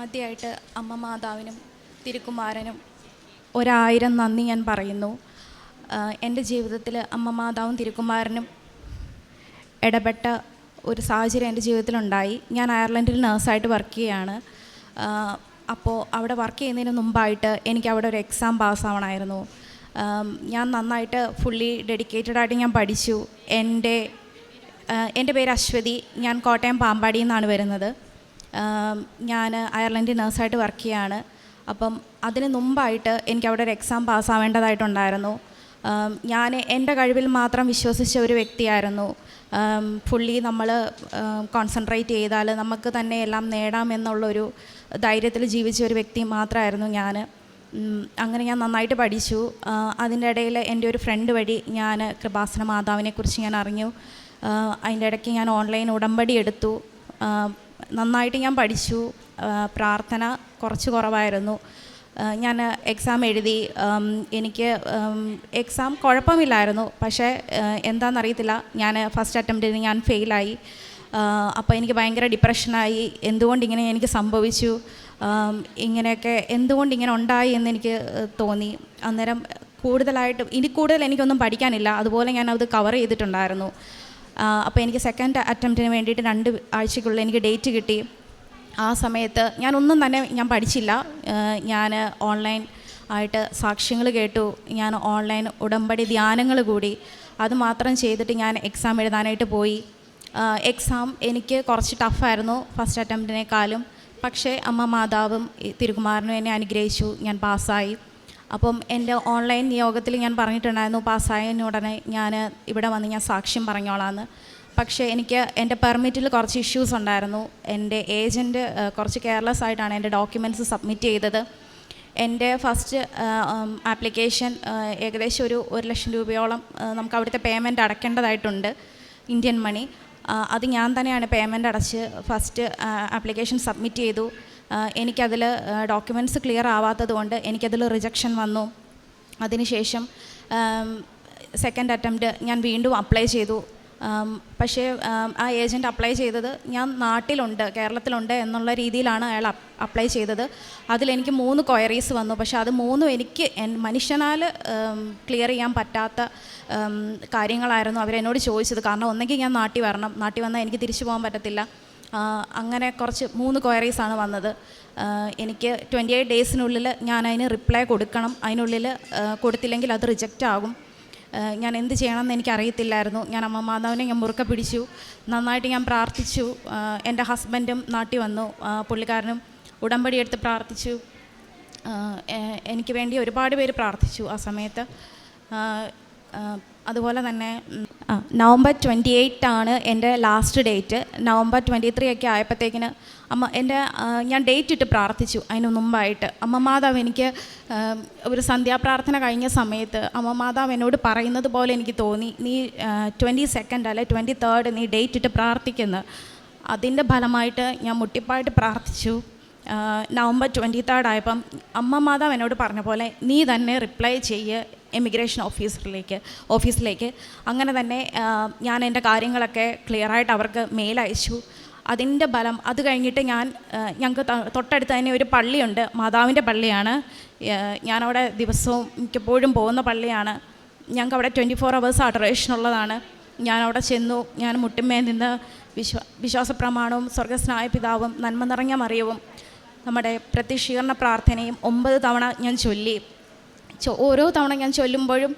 ആദ്യമായിട്ട് അമ്മ മാതാവിനും തിരുക്കുമാരനും ഒരായിരം നന്ദി ഞാൻ പറയുന്നു. എന്റെ ജീവിതത്തിൽ അമ്മ മാതാവും തിരുക്കുമാരനും ഇടപെട്ട ഒരു സാഹചര്യം എന്റെ ജീവിതത്തിലുണ്ടായി. ഞാൻ അയർലൻഡിൽ നേഴ്സായിട്ട് വർക്ക് ചെയ്യുകയാണ്. അപ്പോൾ അവിടെ വർക്ക് ചെയ്യുന്നതിന് മുമ്പായിട്ട് എനിക്ക് അവിടെ ഒരു എക്സാം പാസ്സാവണമായിരുന്നു. ഞാൻ നന്നായിട്ട് ഫുള്ളി ഡെഡിക്കേറ്റഡ് ആയിട്ട് ഞാൻ പഠിച്ചു. എന്റെ എന്റെ പേര് അശ്വതി. ഞാൻ കോട്ടയം പാമ്പാടിയിൽ നിന്നാണ് വരുന്നത്. ഞാൻ അയർലൻഡിൽ നേഴ്സായിട്ട് വർക്ക് ചെയ്യാണ്. അപ്പം അതിന് മുമ്പായിട്ട് എനിക്ക് അവിടെ ഒരു എക്സാം പാസ്സാവേണ്ടതായിട്ടുണ്ടായിരുന്നു. ഞാൻ എന്റെ കഴിവിൽ മാത്രം വിശ്വസിച്ച ഒരു വ്യക്തിയായിരുന്നു. ഫുള്ളി നമ്മൾ കോൺസെൻട്രേറ്റ് ചെയ്താൽ നമുക്ക് തന്നെ എല്ലാം നേടാം എന്നുള്ളൊരു ധൈര്യത്തിൽ ജീവിച്ച ഒരു വ്യക്തി മാത്രമായിരുന്നു ഞാൻ അങ്ങനെ ഞാൻ നന്നായിട്ട് പഠിച്ചു. അതിന്റെ ഇടയിൽ എന്റെ ഒരു ഫ്രണ്ട് വഴി ഞാൻ കൃപാസന മാതാവിനെക്കുറിച്ച് ഞാൻ അറിഞ്ഞു. അതിന്റെ ഇടയ്ക്ക് ഞാൻ ഓൺലൈൻ ഉടമ്പടി എടുത്തു. നന്നായിട്ട് ഞാൻ പഠിച്ചു. പ്രാർത്ഥന കുറച്ച് കുറവായിരുന്നു. ഞാൻ എക്സാം എഴുതി. എനിക്ക് എക്സാം കുഴപ്പമില്ലായിരുന്നു. പക്ഷേ എന്താണെന്നറിയത്തില്ല ഞാൻ ഫസ്റ്റ് അറ്റംപ്റ്റിന് ഞാൻ ഫെയിലായി അപ്പോൾ എനിക്ക് ഭയങ്കര ഡിപ്രഷനായി എന്തുകൊണ്ടിങ്ങനെ എനിക്ക് സംഭവിച്ചു? ഇങ്ങനെയൊക്കെ എന്തുകൊണ്ട് ഇങ്ങനെ ഉണ്ടായി എന്ന് എനിക്ക് തോന്നി. അന്നേരം കൂടുതലായിട്ട് ഇനി കൂടുതൽ എനിക്കൊന്നും പഠിക്കാനില്ല. അതുപോലെ ഞാൻ അത് കവർ ചെയ്തിട്ടുണ്ടായിരുന്നു. അപ്പോൾ എനിക്ക് സെക്കൻഡ് അറ്റംപ്റ്റിന് വേണ്ടിയിട്ട് രണ്ട് ആഴ്ചയ്ക്കുള്ളിൽ എനിക്ക് ഡേറ്റ് കിട്ടി. ആ സമയത്ത് ഞാനൊന്നും തന്നെ ഞാൻ പഠിച്ചില്ല. ഞാൻ ഓൺലൈൻ ആയിട്ട് സാക്ഷ്യങ്ങൾ കേട്ടു. ഞാൻ ഓൺലൈൻ ഉടമ്പടി ധ്യാനങ്ങൾ കൂടി. അതുമാത്രം ചെയ്തിട്ട് ഞാൻ എക്സാം എഴുതാനായിട്ട് പോയി. എക്സാം എനിക്ക് കുറച്ച് ടഫായിരുന്നു ഫസ്റ്റ് അറ്റംപ്റ്റിനേക്കാളും പക്ഷേ അമ്മ മാതാവും തിരുകുമാരനും എന്നെ അനുഗ്രഹിച്ചു. ഞാൻ പാസ്സായി അപ്പം എന്റെ ഓൺലൈൻ നിയോഗത്തിൽ ഞാൻ പറഞ്ഞിട്ടുണ്ടായിരുന്നു പാസ്സായതിന് ഉടനെ ഞാൻ ഇവിടെ വന്ന് ഞാൻ സാക്ഷ്യം പറഞ്ഞോളാന്ന്. പക്ഷേ എനിക്ക് എന്റെ പെർമിറ്റിൽ കുറച്ച് ഇഷ്യൂസ് ഉണ്ടായിരുന്നു. എന്റെ ഏജന്റ് കുറച്ച് കെയർലെസ് ആയിട്ടാണ് എന്റെ ഡോക്യുമെന്റ്സ് സബ്മിറ്റ് ചെയ്തത്. എന്റെ ഫസ്റ്റ് ആപ്ലിക്കേഷൻ ഏകദേശം ഒരു ഒരു ലക്ഷം രൂപയോളം നമുക്ക് അവിടുത്തെ പേയ്മെന്റ് അടയ്ക്കേണ്ടതായിട്ടുണ്ട് ഇന്ത്യൻ മണി അത് ഞാൻ തന്നെയാണ് പേയ്മെന്റ് അടച്ച് ഫസ്റ്റ് ആപ്ലിക്കേഷൻ സബ്മിറ്റ് ചെയ്തു. എനിക്കതിൽ ഡോക്യുമെന്റ്സ് ക്ലിയർ ആവാത്തത് കൊണ്ട് എനിക്കതിൽ റിജക്ഷൻ വന്നു. അതിനുശേഷം സെക്കൻഡ് അറ്റംപ്റ്റ് ഞാൻ വീണ്ടും അപ്ലൈ ചെയ്തു. പക്ഷേ ആ ഏജന്റ് അപ്ലൈ ചെയ്തത് ഞാൻ നാട്ടിലുണ്ട് കേരളത്തിലുണ്ട് എന്നുള്ള രീതിയിലാണ് അയാൾ അപ്ലൈ ചെയ്തത്. അതിലെനിക്ക് മൂന്ന് ക്വയറീസ് വന്നു. പക്ഷേ അത് മൂന്നും എനിക്ക് മനുഷ്യനാൽ ക്ലിയർ ചെയ്യാൻ പറ്റാത്ത കാര്യങ്ങളായിരുന്നു അവരെന്നോട് ചോദിച്ചത്. കാരണം ഒന്നെങ്കിൽ ഞാൻ നാട്ടിൽ വരണം. നാട്ടിൽ വന്നാൽ എനിക്ക് തിരിച്ചു പോകാൻ പറ്റത്തില്ല. അങ്ങനെ കുറച്ച് മൂന്ന് ക്വയറീസാണ് വന്നത്. എനിക്ക് ട്വന്റി എയ്റ്റ് ഡേയ്സിനുള്ളിൽ ഞാൻ അതിന് റിപ്ലൈ കൊടുക്കണം. അതിനുള്ളിൽ കൊടുത്തില്ലെങ്കിൽ അത് റിജക്റ്റ് ആകും. ഞാൻ എന്ത് ചെയ്യണമെന്ന് എനിക്കറിയത്തില്ലായിരുന്നു. ഞാൻ അമ്മ മാതാവിനെ ഞാൻ മുറുക്ക പിടിച്ചു. നന്നായിട്ട് ഞാൻ പ്രാർത്ഥിച്ചു. എന്റെ ഹസ്ബൻഡും നാട്ടിൽ വന്നു. പുള്ളിക്കാരനും ഉടമ്പടി എടുത്ത് പ്രാർത്ഥിച്ചു. എനിക്ക് വേണ്ടി ഒരുപാട് പേര് പ്രാർത്ഥിച്ചു ആ സമയത്ത്. അതുപോലെ തന്നെ നവംബർ ട്വന്റി എയ്റ്റ് ആണ് എന്റെ last date November twenty three ഒക്കെ ആയപ്പോഴത്തേക്കിന് അമ്മ എന്റെ ഞാൻ ഡേറ്റ് ഇട്ട് പ്രാർത്ഥിച്ചു അതിന് മുമ്പായിട്ട്. അമ്മ മാതാവ് എനിക്ക് ഒരു സന്ധ്യാപ്രാർത്ഥന കഴിഞ്ഞ സമയത്ത് അമ്മ മാതാവ് എന്നോട് പറയുന്നത് പോലെ എനിക്ക് തോന്നി. നീ ട്വന്റി സെക്കൻഡ് അല്ലെ ട്വന്റി തേർഡ് നീ ഡേറ്റ് ഇട്ട് പ്രാർത്ഥിക്കുന്നു. അതിന്റെ ഫലമായിട്ട് ഞാൻ മുട്ടിപ്പായിട്ട് പ്രാർത്ഥിച്ചു. നവംബർ ട്വന്റി തേർഡ് ആയപ്പം അമ്മ മാതാവ് എന്നോട് പറഞ്ഞ പോലെ നീ തന്നെ റിപ്ലൈ ചെയ്യ് എമിഗ്രേഷൻ ഓഫീസറിലേക്ക് ഓഫീസിലേക്ക് അങ്ങനെ തന്നെ ഞാൻ എന്റെ കാര്യങ്ങളൊക്കെ ക്ലിയറായിട്ട് അവർക്ക് മെയിൽ അയച്ചു. അതിന്റെ ബലം അത് കഴിഞ്ഞിട്ട് ഞാൻ ഞങ്ങൾക്ക് തൊട്ടടുത്ത് തന്നെ ഒരു പള്ളിയുണ്ട്. മാതാവിന്റെ പള്ളിയാണ്. ഞാനവിടെ ദിവസവും മിക്കപ്പോഴും പോകുന്ന പള്ളിയാണ്. ഞങ്ങൾക്ക് അവിടെ ട്വന്റി ഫോർ അവേഴ്സ് അഡറേഷൻ ഉള്ളതാണ്. ഞാൻ അവിടെ ചെന്നു. ഞാൻ മുട്ടിമ്മയിൽ നിന്ന് വിശ്വ വിശ്വാസ പ്രമാണവും സ്വർഗസ്നായ പിതാവും നന്മ നിറഞ്ഞ മറിയവും നമ്മുടെ പ്രത്യക്ഷീകരണ പ്രാർത്ഥനയും ഒമ്പത് തവണ ഞാൻ ചൊല്ലി. ഓരോ തവണ ഞാൻ ചൊല്ലുമ്പോഴും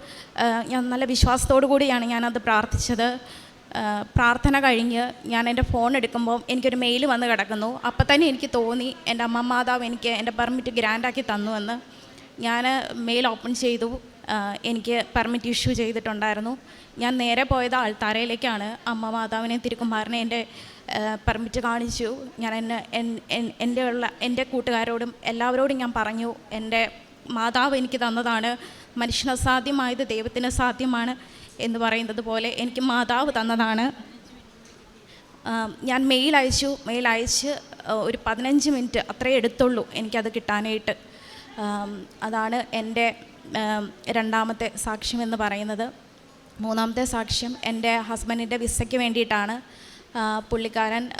ഞാൻ നല്ല വിശ്വാസത്തോടു കൂടിയാണ് ഞാനത് പ്രാർത്ഥിച്ചത്. പ്രാർത്ഥന കഴിഞ്ഞ് ഞാൻ എന്റെ ഫോൺ എടുക്കുമ്പോൾ എനിക്കൊരു മെയിൽ വന്ന് കിടക്കുന്നു. അപ്പം തന്നെ എനിക്ക് തോന്നി എന്റെ അമ്മ മാതാവ് എനിക്ക് എന്റെ പെർമിറ്റ് ഗ്രാൻഡാക്കി തന്നു എന്ന്. ഞാൻ മെയിൽ ഓപ്പൺ ചെയ്തു. എനിക്ക് പെർമിറ്റ് ഇഷ്യൂ ചെയ്തിട്ടുണ്ടായിരുന്നു. ഞാൻ നേരെ പോയത് ആൾത്താരയിലേക്കാണ്. അമ്മ മാതാവിനെ തിരുക്കുമാറിനെ എന്റെ പെർമിറ്റ് കാണിച്ചു. ഞാൻ എന്നെ എൻ- എൻ- എന്റെ ഉള്ള എന്റെ കൂട്ടുകാരോടും എല്ലാവരോടും ഞാൻ പറഞ്ഞു. എന്റെ മാതാവ് എനിക്ക് തന്നതാണ്. മനുഷ്യന് അസാധ്യമായത് ദൈവത്തിന് സാധ്യമാണ് എന്ന് പറയുന്നത് പോലെ എനിക്ക് മാതാവ് തന്നതാണ്. ഞാൻ മെയിൽ അയച്ചു. മെയിൽ അയച്ച് ഒരു പതിനഞ്ച് മിനിറ്റ് അത്രേ എടുത്തുള്ളൂ എനിക്കത് കിട്ടാനായിട്ട്. അതാണ് എന്റെ രണ്ടാമത്തെ സാക്ഷ്യം എന്ന് പറയുന്നത്. മൂന്നാമത്തെ സാക്ഷ്യം എന്റെ ഹസ്ബൻഡിന്റെ വിസയ്ക്ക് വേണ്ടിയിട്ടാണ്. പുള്ളിക്കാരൻ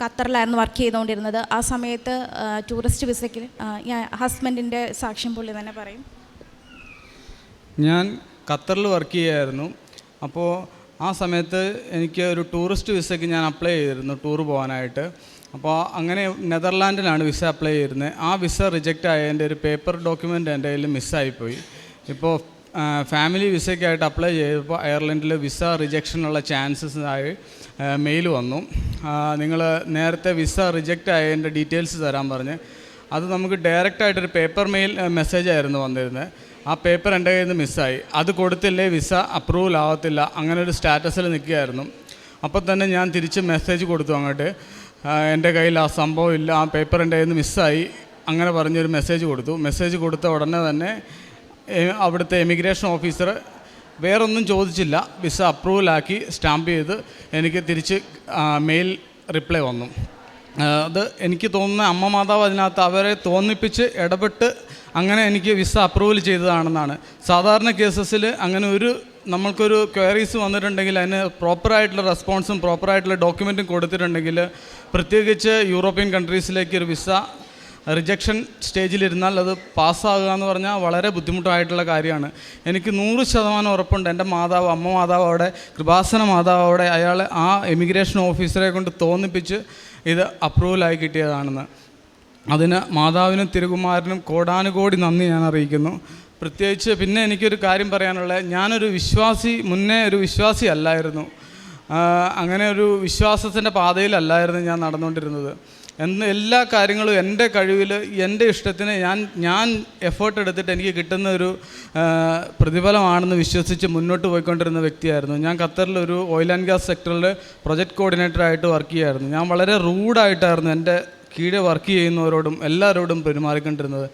ഖത്തറിലായിരുന്നു വർക്ക് ചെയ്തുകൊണ്ടിരുന്നത്. ആ സമയത്ത് ടൂറിസ്റ്റ് വിസയ്ക്ക് ഞാൻ ഹസ്ബൻഡിന്റെ സാക്ഷ്യം പുള്ളി തന്നെ പറയും. ഞാൻ ഖത്തറിൽ വർക്ക് ചെയ്യായിരുന്നു. അപ്പോൾ ആ സമയത്ത് എനിക്ക് ഒരു ടൂറിസ്റ്റ് വിസയ്ക്ക് ഞാൻ അപ്ലൈ ചെയ്തിരുന്നു ടൂർ പോകാനായിട്ട്. അപ്പോൾ അങ്ങനെ നെതർലാൻഡിലാണ് വിസ അപ്ലൈ ചെയ്തിരുന്നത്. ആ വിസ റിജക്റ്റ് ആയ എന്റെ ഒരു പേപ്പർ ഡോക്യുമെന്റ് എന്റെ കയ്യിൽ മിസ്സായിപ്പോയി ഇപ്പോൾ ഫാമിലി വിസയ്ക്കായിട്ട് അപ്ലൈ ചെയ്തപ്പോൾ അയർലൻഡിൽ വിസ റിജക്ഷനുള്ള ചാൻസസ് ആയി മെയിൽ വന്നു. നിങ്ങൾ നേരത്തെ വിസ റിജക്റ്റ് ആയതിന്റെ ഡീറ്റെയിൽസ് തരാൻ പറഞ്ഞ്. അത് നമുക്ക് ഡയറക്റ്റായിട്ടൊരു പേപ്പർ മെയിൽ മെസ്സേജ് ആയിരുന്നു വന്നിരുന്നത്. ആ പേപ്പർ എന്റെ കയ്യിൽ നിന്ന് മിസ്സായി അത് കൊടുത്തില്ലേ വിസ അപ്രൂവൽ ആവത്തില്ല അങ്ങനെ ഒരു സ്റ്റാറ്റസിൽ നിൽക്കുകയായിരുന്നു. അപ്പോൾ തന്നെ ഞാൻ തിരിച്ച് മെസ്സേജ് കൊടുത്തു അങ്ങോട്ട്. എന്റെ കയ്യിൽ ആ സംഭവം ഇല്ല ആ പേപ്പർ എന്റെ കയ്യിൽ നിന്ന് മിസ്സായി അങ്ങനെ പറഞ്ഞൊരു മെസ്സേജ് കൊടുത്തു. മെസ്സേജ് കൊടുത്ത ഉടനെ തന്നെ അവിടുത്തെ എമിഗ്രേഷൻ ഓഫീസർ വേറൊന്നും ചോദിച്ചില്ല. വിസ അപ്രൂവലാക്കി സ്റ്റാമ്പ് ചെയ്ത് എനിക്ക് തിരിച്ച് മെയിൽ റിപ്ലൈ വന്നു. അത് എനിക്ക് തോന്നുന്ന അമ്മ മാതാവ് അതിനകത്ത് അവരെ തോന്നിപ്പിച്ച് ഇടപെട്ട് അങ്ങനെ എനിക്ക് വിസ അപ്രൂവൽ ചെയ്തതാണെന്നാണ്. സാധാരണ കേസസിൽ അങ്ങനെ ഒരു നമ്മൾക്കൊരു ക്വയറീസ് വന്നിട്ടുണ്ടെങ്കിൽ അതിന് പ്രോപ്പറായിട്ടുള്ള റെസ്പോൺസും പ്രോപ്പറായിട്ടുള്ള ഡോക്യുമെന്റും കൊടുത്തിട്ടുണ്ടെങ്കിൽ പ്രത്യേകിച്ച് യൂറോപ്യൻ കൺട്രീസിലേക്ക് ഒരു വിസ റിജക്ഷൻ സ്റ്റേജിലിരുന്നാൽ അത് പാസ്സാകുക എന്ന് പറഞ്ഞാൽ വളരെ ബുദ്ധിമുട്ടായിട്ടുള്ള കാര്യമാണ്. എനിക്ക് നൂറ് ശതമാനം ഉറപ്പുണ്ട്. എന്റെ മാതാവ് അമ്മ മാതാവ് അവിടെ കൃപാസന മാതാവ് അവിടെ അയാൾ ആ എമിഗ്രേഷൻ ഓഫീസറെ കൊണ്ട് തോന്നിപ്പിച്ച് ഇത് അപ്രൂവലായി കിട്ടിയതാണെന്ന്. അതിന് മാതാവിനും തിരുകുമാരനും കോടാനുകോടി നന്ദി ഞാൻ അറിയിക്കുന്നു. പ്രത്യേകിച്ച് പിന്നെ എനിക്കൊരു കാര്യം പറയാനുള്ളത്. ഞാനൊരു വിശ്വാസി മുന്നേ ഒരു വിശ്വാസി അല്ലായിരുന്നു. അങ്ങനെ ഒരു വിശ്വാസത്തിന്റെ പാതയിലല്ലായിരുന്നു ഞാൻ നടന്നുകൊണ്ടിരുന്നത്. എന്ന് എല്ലാ കാര്യങ്ങളും എന്റെ കഴിവിൽ എന്റെ ഇഷ്ടത്തിന് ഞാൻ ഞാൻ എഫേർട്ട് എടുത്തിട്ട് എനിക്ക് കിട്ടുന്ന ഒരു പ്രതിഫലമാണെന്ന് വിശ്വസിച്ച് മുന്നോട്ട് പോയിക്കൊണ്ടിരുന്ന വ്യക്തിയായിരുന്നു. ഞാൻ ഖത്തറിൽ ഒരു ഓയിൽ ആൻഡ് ഗ്യാസ് സെക്ടറിൽ പ്രൊജക്ട് കോർഡിനേറ്ററായിട്ട് വർക്ക് ചെയ്യുമായിരുന്നു ഞാൻ വളരെ റൂഡായിട്ടായിരുന്നു എന്റെ കീഴെ വർക്ക് ചെയ്യുന്നവരോടും എല്ലാവരോടും പെരുമാറിക്കൊണ്ടിരുന്നത്.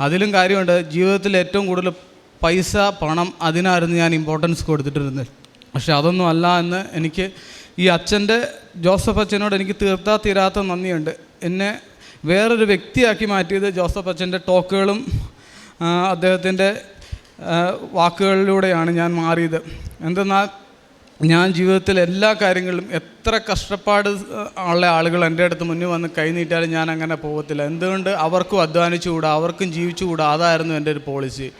അതിലും കാര്യമുണ്ട് ജീവിതത്തിൽ ഏറ്റവും കൂടുതൽ പൈസ പണം അതിനായിരുന്നു ഞാൻ ഇമ്പോർട്ടൻസ് കൊടുത്തിട്ടിരുന്നത്. പക്ഷെ അതൊന്നും അല്ല എന്ന് എനിക്ക് ഈ അച്ഛന്റെ ജോസഫ് അച്ഛനോട് എനിക്ക് തീർത്താ തീരാത്ത നന്ദിയുണ്ട്. എന്നെ വേറൊരു വ്യക്തിയാക്കി മാറ്റിയത് ജോസഫ് അച്ഛന്റെ ടോക്കുകളും അദ്ദേഹത്തിന്റെ വാക്കുകളിലൂടെയാണ് ഞാൻ മാറിയത്. എന്തെന്നാൽ ഞാൻ ജീവിതത്തിൽ എല്ലാ കാര്യങ്ങളിലും എത്ര കഷ്ടപ്പാട് ഉള്ള ആളുകൾ എന്റെ അടുത്ത് മുന്നിൽ വന്ന് കൈനീട്ടാലും ഞാൻ അങ്ങനെ പോകത്തില്ല. എന്തുകൊണ്ട് അവർക്കും അധ്വാനിച്ചുകൂടാ അവർക്കും ജീവിച്ചുകൂടാ? അതായിരുന്നു എന്റെ ഒരു പോളിസി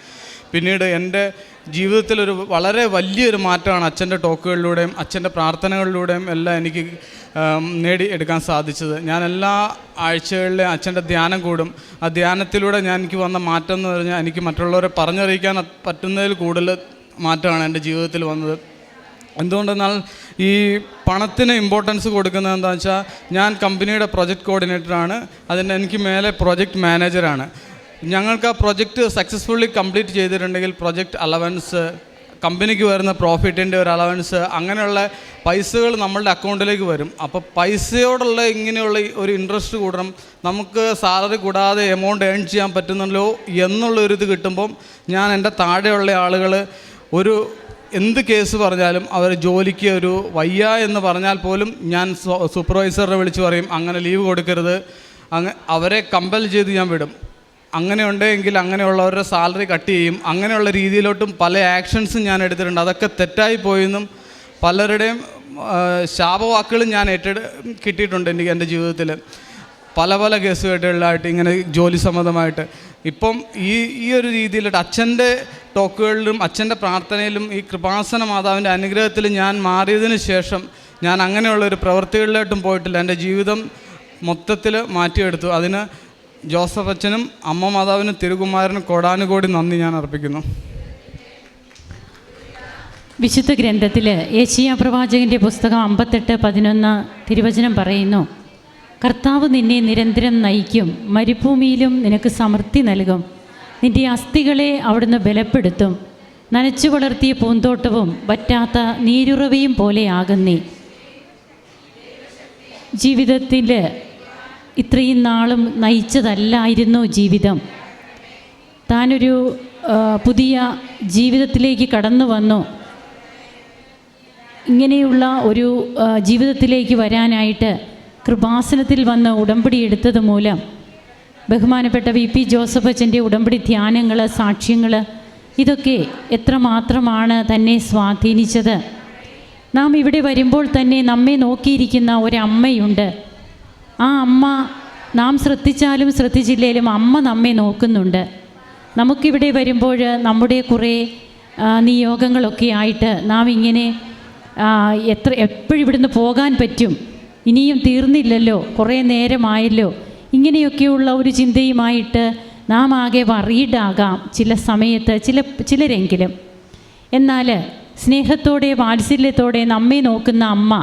പിന്നീട് എന്റെ ജീവിതത്തിലൊരു വളരെ വലിയൊരു മാറ്റമാണ് അച്ഛന്റെ ടോക്കുകളിലൂടെയും അച്ഛന്റെ പ്രാർത്ഥനകളിലൂടെയും എല്ലാം എനിക്ക് നേടി എടുക്കാൻ സാധിച്ചത്. ഞാൻ എല്ലാ ആഴ്ചകളിലെ അച്ഛന്റെ ധ്യാനം കൂടും. ആ ധ്യാനത്തിലൂടെ ഞാൻ എനിക്ക് വന്ന മാറ്റം എന്ന് പറഞ്ഞാൽ എനിക്ക് മറ്റുള്ളവരെ പറഞ്ഞറിയിക്കാൻ പറ്റുന്നതിൽ കൂടുതൽ മാറ്റമാണ് എന്റെ ജീവിതത്തിൽ വന്നത്. എന്തുകൊണ്ടെന്നാൽ ഈ പണത്തിന് ഇമ്പോർട്ടൻസ് കൊടുക്കുന്നത് എന്താണെന്ന് വെച്ചാൽ ഞാൻ കമ്പനിയുടെ പ്രൊജക്ട് കോർഡിനേറ്ററാണ് അതിന്റെ എനിക്ക് മേലെ പ്രൊജക്ട് മാനേജറാണ് ഞങ്ങൾക്ക് ആ പ്രൊജക്റ്റ് സക്സസ്ഫുള്ളി കംപ്ലീറ്റ് ചെയ്തിട്ടുണ്ടെങ്കിൽ പ്രൊജക്റ്റ് അലവൻസ് കമ്പനിക്ക് വരുന്ന പ്രോഫിറ്റിന്റെ ഒരു അലവൻസ് അങ്ങനെയുള്ള പൈസകൾ നമ്മളുടെ അക്കൗണ്ടിലേക്ക് വരും. അപ്പോൾ പൈസയോടുള്ള ഇങ്ങനെയുള്ള ഒരു ഇൻട്രസ്റ്റ് കൂടണം. നമുക്ക് സാലറി കൂടാതെ എമൗണ്ട് ഏൺ ചെയ്യാൻ പറ്റുന്നല്ലോ എന്നുള്ള ഒരു ഇത് കിട്ടുമ്പം ഞാൻ എന്റെ താഴെയുള്ള ആളുകൾ ഒരു എന്ത് കേസ് പറഞ്ഞാലും അവർ ജോലിക്ക് ഒരു വയ്യ എന്ന് പറഞ്ഞാൽ പോലും ഞാൻ സൂപ്പർവൈസറിനെ സൂപ്പർവൈസറെ വിളിച്ച് പറയും അങ്ങനെ ലീവ് കൊടുക്കരുത്. അങ്ങ് അവരെ കമ്പൽ ചെയ്ത് ഞാൻ വിടും. അങ്ങനെ ഉണ്ടെങ്കിൽ അങ്ങനെയുള്ളവരുടെ സാലറി കട്ട് ചെയ്യും. അങ്ങനെയുള്ള രീതിയിലോട്ടും പല ആക്ഷൻസും ഞാൻ എടുത്തിട്ടുണ്ട്. അതൊക്കെ തെറ്റായി പോയെന്നും പലരുടെയും ശാപവാക്കുകളും ഞാൻ ഏറ്റെടു കിട്ടിയിട്ടുണ്ട് എനിക്ക് എന്റെ ജീവിതത്തിൽ. പല പല കേസുകെട്ടുകളിലായിട്ട് ഇങ്ങനെ ജോലി സംബന്ധമായിട്ട്. ഇപ്പം ഈ ഈ ഒരു രീതിയിലിട്ട് അച്ഛന്റെ ടോക്കുകളിലും അച്ഛന്റെ പ്രാർത്ഥനയിലും ഈ കൃപാസന മാതാവിന്റെ അനുഗ്രഹത്തിൽ ഞാൻ മാറിയതിന് ശേഷം ഞാൻ അങ്ങനെയുള്ള ഒരു പ്രവൃത്തികളിലോട്ടും പോയിട്ടില്ല. എന്റെ ജീവിതം മൊത്തത്തിൽ മാറ്റിയെടുത്തു. അതിന് ജോസഫ് അച്ഛനും അമ്മ മാതാവിനും തിരുകുമാരനും കോടാനുകോടി നന്ദി ഞാൻ അർപ്പിക്കുന്നു. വിശുദ്ധ ഗ്രന്ഥത്തിൽ യേശിയ പ്രവാചകന്റെ പുസ്തകം അമ്പത്തെട്ട് പതിനൊന്ന് തിരുവചനം പറയുന്നു കർത്താവ് നിന്നെ നിരന്തരം നയിക്കും മരുഭൂമിയിലും നിനക്ക് സമൃദ്ധി നൽകും. നിന്റെ അസ്ഥികളെ അവിടുന്ന് ബലപ്പെടുത്തും. നനച്ചു വളർത്തിയ പൂന്തോട്ടവും വറ്റാത്ത നീരുറവയും പോലെയാകുന്നേ ജീവിതത്തിൽ ഇത്രയും നാളും നയിച്ചതല്ലായിരുന്നു ജീവിതം. താനൊരു പുതിയ ജീവിതത്തിലേക്ക് കടന്നു വന്നു. ഇങ്ങനെയുള്ള ഒരു ജീവിതത്തിലേക്ക് വരാനായിട്ട് കൃപാസനത്തിൽ വന്ന് ഉടമ്പടി എടുത്തത് മൂലം ബഹുമാനപ്പെട്ട വി പി ജോസഫ് അച്ഛന്റെ ഉടമ്പടി ധ്യാനങ്ങൾ സാക്ഷ്യങ്ങൾ ഇതൊക്കെ എത്രമാത്രമാണ് തന്നെ സ്വാധീനിച്ചത്. നാം ഇവിടെ വരുമ്പോൾ തന്നെ നമ്മെ നോക്കിയിരിക്കുന്ന ഒരമ്മയുണ്ട്. ആ അമ്മ നാം ശ്രദ്ധിച്ചാലും ശ്രദ്ധിച്ചില്ലേലും അമ്മ നമ്മെ നോക്കുന്നുണ്ട്. നമുക്കിവിടെ വരുമ്പോൾ നമ്മുടെ കുറേ നിയോഗങ്ങളൊക്കെ ആയിട്ട് നാം ഇങ്ങനെ എത്ര എപ്പോഴും ഇവിടുന്ന് പോകാൻ പറ്റും. ഇനിയും തീർന്നില്ലല്ലോ കുറേ നേരമായല്ലോ. ഇങ്ങനെയൊക്കെയുള്ള ഒരു ചിന്തയുമായിട്ട് നാം ആകെ വറീഡാകാം ചില സമയത്ത് ചില ചിലരെങ്കിലും. എന്നാൽ സ്നേഹത്തോടെ വാത്സല്യത്തോടെ നമ്മെ നോക്കുന്ന അമ്മ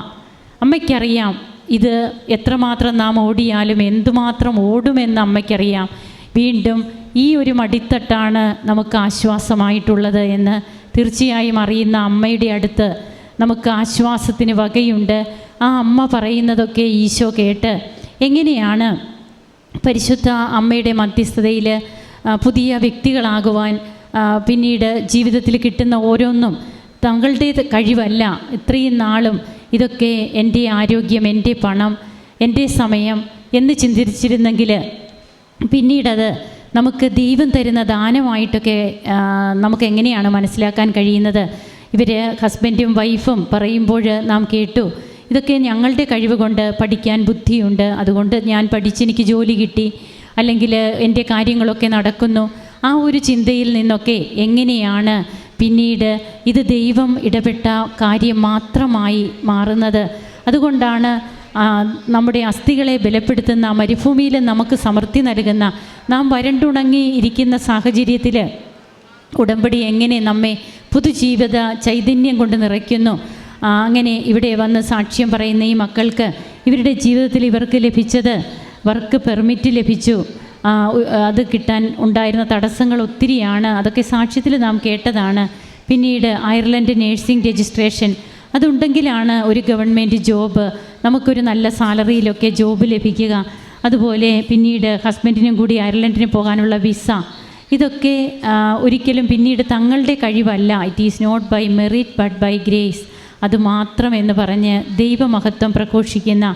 അമ്മയ്ക്കറിയാം ഇത് എത്രമാത്രം നാം ഓടിയാലും എന്തുമാത്രം ഓടുമെന്ന് അമ്മയ്ക്കറിയാം. വീണ്ടും ഈ ഒരു മടിത്തട്ടാണ് നമുക്ക് ആശ്വാസമായിട്ടുള്ളത് എന്ന് തീർച്ചയായും അറിയുന്ന അമ്മയുടെ അടുത്ത് നമുക്ക് ആശ്വാസത്തിന് വകയുണ്ട്. ആ അമ്മ പറയുന്നതൊക്കെ ഈശോ കേട്ട് എങ്ങനെയാണ് പരിശുദ്ധ അമ്മയുടെ മധ്യസ്ഥതയിൽ പുതിയ വ്യക്തികളാകുവാൻ പിന്നീട് ജീവിതത്തിൽ കിട്ടുന്ന ഓരോന്നും തങ്ങളുടേത് കഴിവല്ല ഇത്രയും നാളും ഇതൊക്കെ എന്റെ ആരോഗ്യം എന്റെ പണം എന്റെ സമയം എന്ന് ചിന്തിച്ചിരുന്നെങ്കിൽ പിന്നീടത് നമുക്ക് ദൈവം തരുന്ന ദാനമായിട്ടൊക്കെ നമുക്ക് എങ്ങനെയാണ് മനസ്സിലാക്കാൻ കഴിയുന്നത്? ഇവർ ഹസ്ബൻഡും വൈഫും പറയുമ്പോൾ നാം കേട്ടു ഇതൊക്കെ ഞങ്ങളുടെ കഴിവ് കൊണ്ട് പഠിക്കാൻ ബുദ്ധിയുണ്ട്. അതുകൊണ്ട് ഞാൻ പഠിച്ചെനിക്ക് ജോലി കിട്ടി അല്ലെങ്കിൽ എന്റെ കാര്യങ്ങളൊക്കെ നടക്കുന്നു. ആ ഒരു ചിന്തയിൽ നിന്നൊക്കെ എങ്ങനെയാണ് പിന്നീട് ഇത് ദൈവം ഇടപെട്ട കാര്യം മാത്രമായി മാറുന്നത്. അതുകൊണ്ടാണ് നമ്മുടെ അസ്ഥികളെ ബലപ്പെടുത്തുന്ന മരുഭൂമിയിൽ നമുക്ക് സമൃദ്ധി നൽകുന്ന നാം വരണ്ടുണങ്ങി ഇരിക്കുന്ന സാഹചര്യത്തിൽ ഉടമ്പടി എങ്ങനെ നമ്മെ പുതുജീവിത ചൈതന്യം കൊണ്ട് നിറയ്ക്കുന്നു. അങ്ങനെ ഇവിടെ വന്ന് സാക്ഷ്യം പറയുന്ന ഈ മക്കൾക്ക് ഇവരുടെ ജീവിതത്തിൽ ഇവർക്ക് ലഭിച്ചത് വർക്ക് പെർമിറ്റ് ലഭിച്ചു. അത് കിട്ടാൻ ഉണ്ടായിരുന്ന തടസ്സങ്ങൾ ഒത്തിരിയാണ്. അതൊക്കെ സാക്ഷ്യത്തിൽ നാം കേട്ടതാണ്. പിന്നീട് അയർലൻഡ് നേഴ്സിംഗ് രജിസ്ട്രേഷൻ. അതുണ്ടെങ്കിലാണ് ഒരു ഗവൺമെന്റ് ജോബ്. നമുക്കൊരു നല്ല സാലറിയിലൊക്കെ ജോബ് ലഭിക്കുക. അതുപോലെ പിന്നീട് ഹസ്ബൻഡിനും കൂടി അയർലൻഡിന് പോകാനുള്ള വിസ. ഇതൊക്കെ ഒരിക്കലും പിന്നീട് തങ്ങളുടെ കഴിവല്ല. It is not by merit but by grace അത് മാത്രം എന്ന് പറഞ്ഞ് ദൈവമഹത്വം പ്രഘോഷിക്കുന്ന